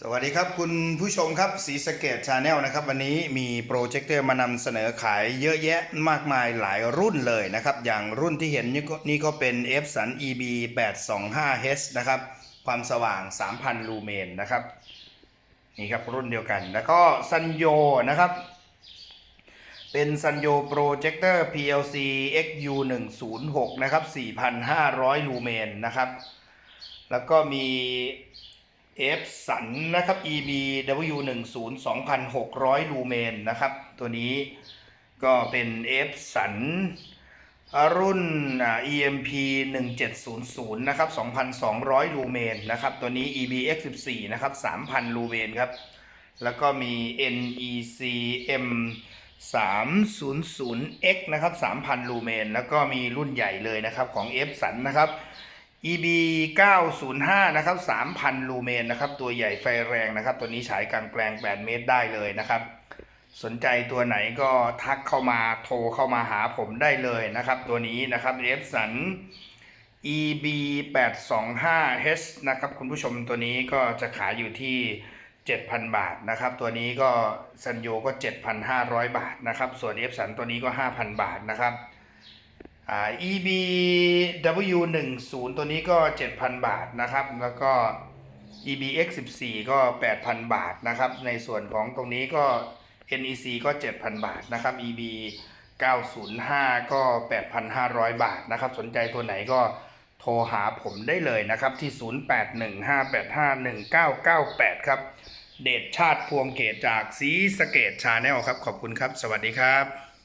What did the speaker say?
สวัสดีครับคุณผู้ชมครับสีสเกตชาแนลนะครับ วันนี้มีโปรเจคเตอร์มานำเสนอขายเยอะแยะมากมายหลายรุ่นเลยนะครับ อย่างรุ่นที่เห็นนี่ก็นี่ก็เป็น f สัน EB 825H นะครับ ความสว่าง 3,000 ลูเมนนะครับ นี่ครับรุ่นเดียวกัน แล้วก็ซันโยนะครับ เป็นซันโยโปรเจคเตอร์ PLC XU 106นะครับ 4,500 ลูเมนนะครับ แล้วก็มี F สันนะครับ EB W10 2,600 ลูเมนนะครับ ตัวนี้ก็เป็น F สันรุ่นอ่า EMP 1700นะครับ2,200 ลูเมนนะครับ ตัวนี้ EB X14 นะครับ3,000 ลูเมนครับ แล้วก็มี NEC M 300X นะครับ3,000 ลูเมน แล้วก็มีรุ่นใหญ่เลยนะครับของ F สันนะครับ EB 905นะครับ3,000 ลูเมนนะครับ ตัวใหญ่ไฟแรงนะครับ ตัวนี้ฉายกลางแปลง 8 เมตรได้เลยนะครับ สนใจตัวไหนก็ทักเข้ามาโทรเข้ามาหาผมได้เลยนะครับ ตัวนี้นะครับ F สัน EB 825H นะครับ คุณผู้ชมตัวนี้ก็จะขายอยู่ที่ 7,000 บาทนะครับ ตัวนี้ก็ซันโยก็ 7,500 บาทนะครับ ส่วน F สันตัวนี้ก็ 5,000 บาทนะครับ อ่า EB W10 ตัวนี้ก็ 7,000 บาทนะครับ แล้วก็ EB X14 ก็ 8,000 บาทนะครับ ในส่วนของตรงนี้ก็ NEC ก็ 7,000 บาทนะครับ EB 905 ก็ 8,500 บาทนะครับ สนใจตัวไหนก็โทรหาผมได้เลยนะครับ ที่ 0815851998 ครับ เดชชาติพวงเกตจากสีสเกตชาแนลครับ ขอบคุณครับ สวัสดีครับ